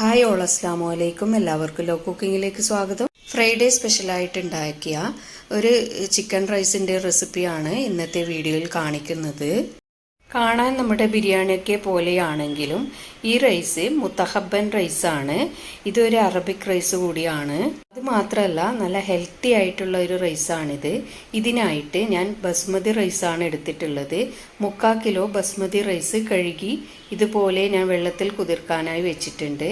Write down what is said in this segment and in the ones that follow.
Hi all അസ്ലാം വലൈക്കും എല്ലാവർക്കും ലോ കുക്കിങ്ങിലേക്ക് സ്വാഗതം. ഫ്രൈഡേ സ്പെഷ്യലായിട്ട് ഉണ്ടാക്കിയ ഒരു ചിക്കൻ റൈസിന്റെ റെസിപ്പിയാണ് ഇന്നത്തെ വീഡിയോയിൽ കാണിക്കുന്നത്. കാണാൻ നമ്മുടെ ബിരിയാണിയൊക്കെ പോലെയാണെങ്കിലും ഈ റൈസ് മുത്തഹബൻ റൈസാണ് ഇതൊരു അറബിക് റൈസ് കൂടിയാണ്. അത് മാത്രമല്ല നല്ല ഹെൽത്തി ആയിട്ടുള്ള ഒരു റൈസാണിത് ഇതിനായിട്ട് ഞാൻ ബസ്മതി റൈസാണ് എടുത്തിട്ടുള്ളത്. മുക്കാൽ കിലോ ബസ്മതി റൈസ് കഴുകി ഇതുപോലെ ഞാൻ വെള്ളത്തിൽ കുതിർക്കാനായി വെച്ചിട്ടുണ്ട്.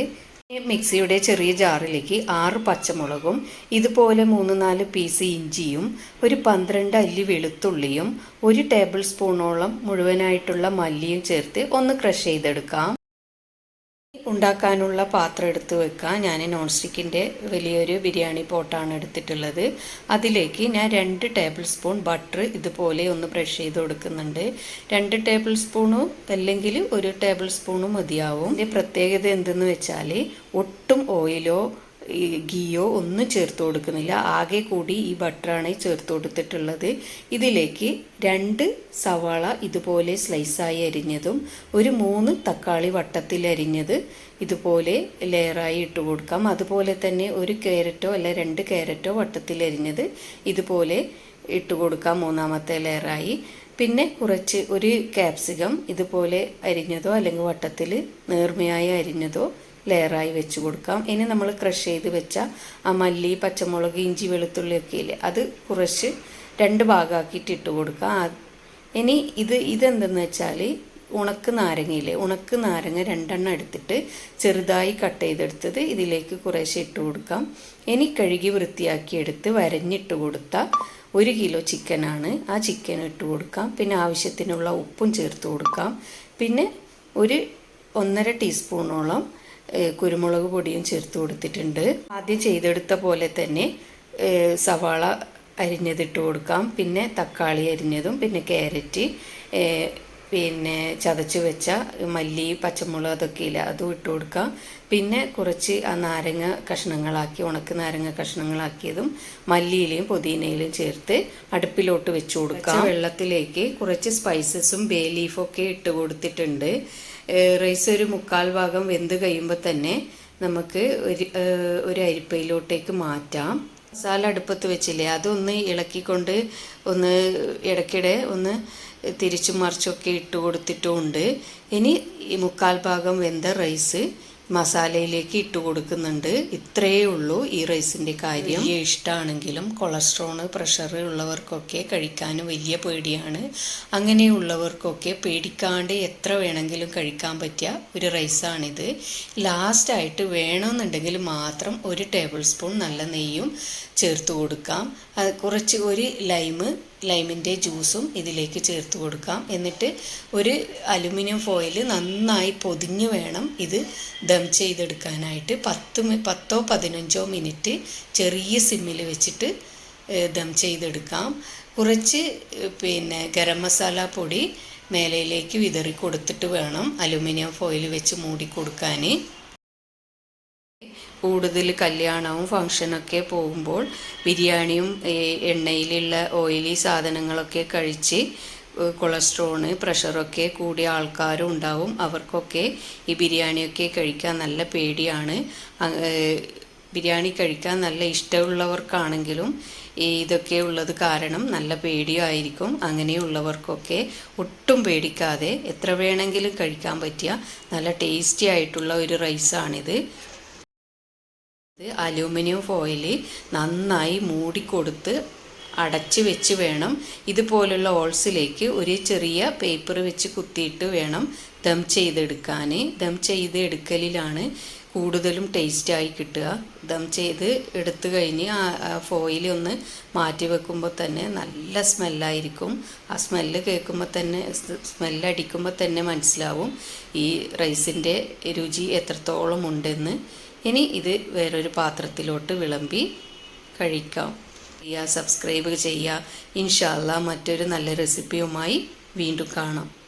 മിക്സിയുടെ ചെറിയ ജാറിലേക്ക് ആറ് പച്ചമുളകും ഇതുപോലെ മൂന്ന് നാല് പീസ് ഇഞ്ചിയും ഒരു പന്ത്രണ്ട് അല്ലി വെളുത്തുള്ളിയും ഒരു ടേബിൾ സ്പൂണോളം മുഴുവനായിട്ടുള്ള മല്ലിയും ചേർത്ത് ഒന്ന് ക്രഷ് ചെയ്തെടുക്കാം. ഉണ്ടാക്കാനുള്ള പാത്രം എടുത്ത് വെക്കാം. ഞാൻ നോൺ സ്റ്റിക്കിന്റെ വലിയൊരു ബിരിയാണി പോട്ടാണ് എടുത്തിട്ടുള്ളത്. അതിലേക്ക് ഞാൻ രണ്ട് ടേബിൾ സ്പൂൺ ബട്ടർ ഇതുപോലെ ഒന്ന് ബ്രഷ് ചെയ്ത് കൊടുക്കുന്നുണ്ട്. രണ്ട് ടേബിൾ സ്പൂണും അല്ലെങ്കിൽ ഒരു ടേബിൾ സ്പൂണും മതിയാവും. ഇതിന്റെ പ്രത്യേകത എന്തെന്ന് വെച്ചാൽ ഒട്ടും ഓയിലോ ഗീയോ ഒന്നും ചേർത്ത് കൊടുക്കുന്നില്ല. ആകെ കൂടി ഈ ബട്ടറാണ് ചേർത്ത് കൊടുത്തിട്ടുള്ളത്. ഇതിലേക്ക് രണ്ട് സവാള ഇതുപോലെ സ്ലൈസായി അരിഞ്ഞതും ഒരു മൂന്ന് തക്കാളി വട്ടത്തിൽ അരിഞ്ഞത് ഇതുപോലെ ലെയറായി ഇട്ട് കൊടുക്കാം. അതുപോലെ തന്നെ ഒരു ക്യാരറ്റോ അല്ല രണ്ട് ക്യാരറ്റോ വട്ടത്തിൽ അരിഞ്ഞത് ഇതുപോലെ ഇട്ട് കൊടുക്കാം മൂന്നാമത്തെ ലെയറായി. പിന്നെ കുറച്ച് ഒരു ക്യാപ്സികം ഇതുപോലെ അരിഞ്ഞതോ അല്ലെങ്കിൽ വട്ടത്തിൽ നേർമയായി അരിഞ്ഞതോ ലെയറായി വെച്ച് കൊടുക്കാം. ഇനി നമ്മൾ ക്രഷ് ചെയ്ത് വെച്ച ആ മല്ലി പച്ചമുളക് ഇഞ്ചി വെളുത്തുള്ളിയൊക്കെ ഇല്ലേ അത് കുറച്ച് രണ്ട് ഭാഗമാക്കിയിട്ട് ഇട്ട് കൊടുക്കാം. ഇനി ഇത് ഇതെന്തെന്ന് വെച്ചാൽ ഉണക്ക് നാരങ്ങയില്ലേ ഉണക്ക് നാരങ്ങ രണ്ടെണ്ണം എടുത്തിട്ട് ചെറുതായി കട്ട് ചെയ്തെടുത്തത് ഇതിലേക്ക് കുറേശ്ശെ ഇട്ട് കൊടുക്കാം. ഇനി കഴുകി വൃത്തിയാക്കി എടുത്ത് വരഞ്ഞിട്ട് കൊടുത്ത ഒരു കിലോ ചിക്കനാണ് ആ ചിക്കൻ ഇട്ട് കൊടുക്കാം. പിന്നെ ആവശ്യത്തിനുള്ള ഉപ്പും ചേർത്ത് കൊടുക്കാം. പിന്നെ ഒരു ഒന്നര ടീസ്പൂണോളം കുരുമുളക് പൊടിയും ചേർത്ത് കൊടുത്തിട്ടുണ്ട്. ആദ്യം ചെയ്തെടുത്ത പോലെ തന്നെ സവാള അരിഞ്ഞതിട്ട് കൊടുക്കാം. പിന്നെ തക്കാളി അരിഞ്ഞതും പിന്നെ ക്യാരറ്റ് പിന്നെ ചതച്ച് വെച്ച മല്ലി പച്ചമുളക് അതൊക്കെ ഇല്ല അതും ഇട്ട് കൊടുക്കാം. പിന്നെ കുറച്ച് ആ നാരങ്ങ കഷ്ണങ്ങളാക്കി ഉണക്ക് നാരങ്ങ കഷ്ണങ്ങളാക്കിയതും മല്ലിയിലയും പുതിനയിലും ചേർത്ത് അടുപ്പിലോട്ട് വെച്ച് കൊടുക്കാം. വെള്ളത്തിലേക്ക് കുറച്ച് സ്പൈസസും ബേ ലീഫൊക്കെ ഇട്ട് കൊടുത്തിട്ടുണ്ട്. റൈസ് ഒരു മുക്കാൽ ഭാഗം വെന്ത് കഴിയുമ്പോൾ തന്നെ നമുക്ക് ഒരു ഒരു അരിപ്പയിലോട്ടേക്ക് മാറ്റാം. മസാല അടുപ്പത്ത് വെച്ചില്ലേ അതൊന്ന് ഇളക്കിക്കൊണ്ട് ഒന്ന് ഇടയ്ക്കിടെ ഒന്ന് തിരിച്ചും മറിച്ചൊക്കെ ഇട്ട് കൊടുത്തിട്ടുമുണ്ട് ഇനി ഈ മുക്കാൽ ഭാഗം വെന്ത റൈസ് മസാലയിലേക്ക് ഇട്ട് കൊടുക്കുന്നുണ്ട്. ഇത്രയേ ഉള്ളൂ ഈ റൈസിന്റെ കാര്യം. വലിയ ഇഷ്ടമാണെങ്കിലും കൊളസ്ട്രോൾ പ്രഷർ ഉള്ളവർക്കൊക്കെ കഴിക്കാൻ വലിയ പേടിയാണ്. അങ്ങനെയുള്ളവർക്കൊക്കെ പേടിക്കാണ്ട് എത്ര വേണമെങ്കിലും കഴിക്കാൻ പറ്റിയ ഒരു റൈസാണിത്. ലാസ്റ്റായിട്ട് വേണമെന്നുണ്ടെങ്കിൽ മാത്രം ഒരു ടേബിൾ സ്പൂൺ നല്ല നെയ്യും ചേർത്ത് കൊടുക്കാം. കുറച്ച് ഒരു ലൈമ് ലൈമിന്റെ ജ്യൂസും ഇതിലേക്ക് ചേർത്ത് കൊടുക്കാം. എന്നിട്ട് ഒരു അലുമിനിയം ഫോയിൽ നന്നായി പൊതിഞ്ഞ് വേണം ഇത് ദം ചെയ്തെടുക്കാനായിട്ട്. പത്ത് പത്തോ പതിനഞ്ചോ മിനിറ്റ് ചെറിയ സിമ്മിൽ വെച്ചിട്ട് ദം ചെയ്തെടുക്കാം. കുറച്ച് പിന്നെ ഗരം മസാല പൊടി മേലയിലേക്ക് വിതറി കൊടുത്തിട്ട് വേണം അലുമിനിയം ഫോയിൽ വെച്ച് മൂടി കൊടുക്കാൻ കൂടുതൽ കല്യാണവും ഫങ്ഷനൊക്കെ പോകുമ്പോൾ ബിരിയാണിയും എണ്ണയിലുള്ള ഓയിലി സാധനങ്ങളൊക്കെ കഴിച്ച് കൊളസ്ട്രോൾ പ്രഷറൊക്കെ കൂടിയ ആൾക്കാരും ഉണ്ടാവും. അവർക്കൊക്കെ ഈ ബിരിയാണിയൊക്കെ കഴിക്കാൻ നല്ല പേടിയാണ്. ബിരിയാണി കഴിക്കാൻ നല്ല ഇഷ്ടമുള്ളവർക്കാണെങ്കിലും ഇതൊക്കെ ഉള്ളത് കാരണം നല്ല പേടിയായിരിക്കും. അങ്ങനെയുള്ളവർക്കൊക്കെ ഒട്ടും പേടിക്കാതെ എത്ര വേണമെങ്കിലും കഴിക്കാൻ പറ്റിയ നല്ല ടേസ്റ്റി ആയിട്ടുള്ള ഒരു റൈസാണിത്. അലൂമിനിയം ഫോയിൽ നന്നായി മൂടിക്കൊടുത്ത് അടച്ച് വെച്ച് വേണം. ഇതുപോലുള്ള ഓൾസിലേക്ക് ഒരു ചെറിയ പേപ്പർ വെച്ച് കുത്തിയിട്ട് വേണം ദം ചെയ്തെടുക്കാൻ ദം ചെയ്ത് എടുക്കലിലാണ് കൂടുതലും ടേസ്റ്റായി കിട്ടുക. ദം ചെയ്ത് എടുത്തു കഴിഞ്ഞ് ആ ഫോയിൽ ഒന്ന് മാറ്റി വെക്കുമ്പോൾ തന്നെ നല്ല സ്മെല്ലായിരിക്കും. ആ സ്മെല്ല് കേൾക്കുമ്പോൾ തന്നെ സ്മെല്ലടിക്കുമ്പോൾ തന്നെ മനസ്സിലാവും ഈ റൈസിന്റെ രുചി എത്രത്തോളം ഉണ്ടെന്ന്. ഇനി ഇത് വേറൊരു പാത്രത്തിലോട്ട് വിളമ്പി കഴിക്കാം. ചെയ്യുക സബ്സ്ക്രൈബ് ചെയ്യുക. ഇൻഷാല്ല മറ്റൊരു നല്ല റെസിപ്പിയുമായി വീണ്ടും കാണാം.